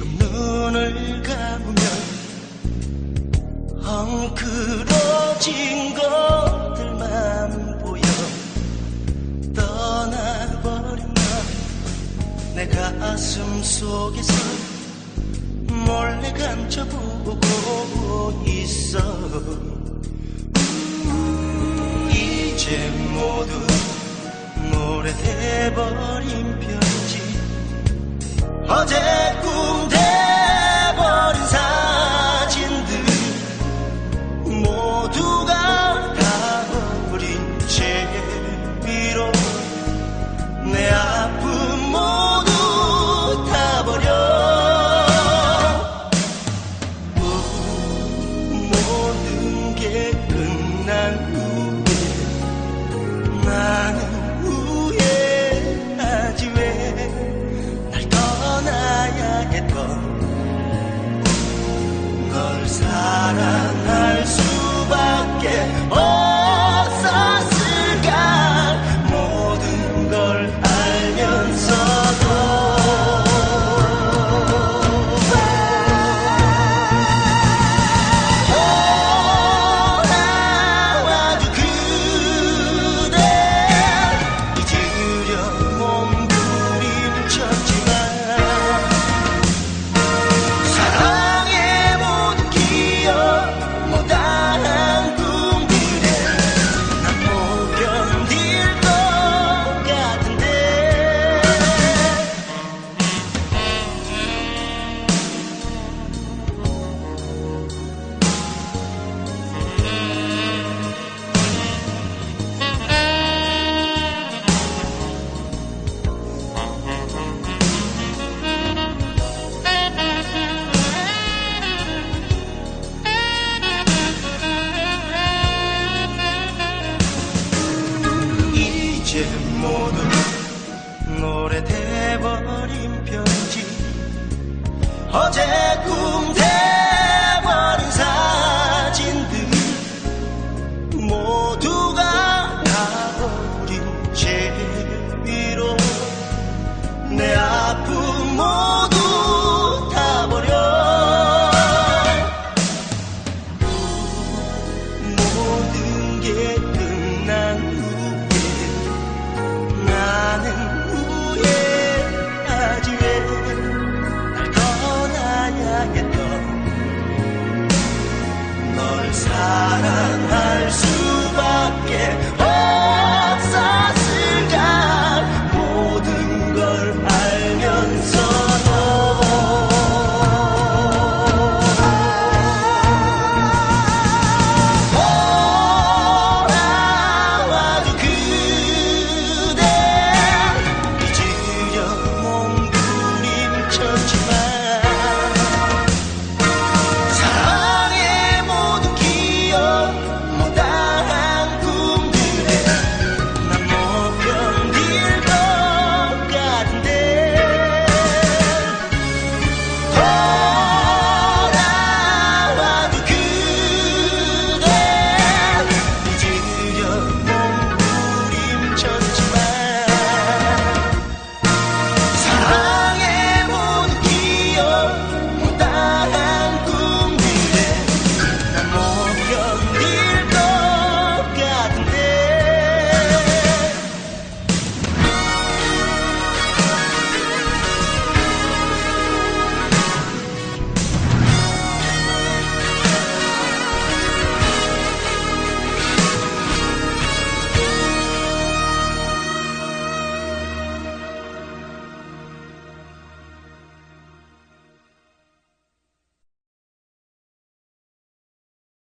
지금 눈을 감으면 엉클어진 것들만 보여. 떠나버린 넌내 가슴 속에서 몰래 감춰보고 있어. 이제 모두 오래돼버린 편지. 어제 모두 노래돼버린 편지. 어제 꿈 first.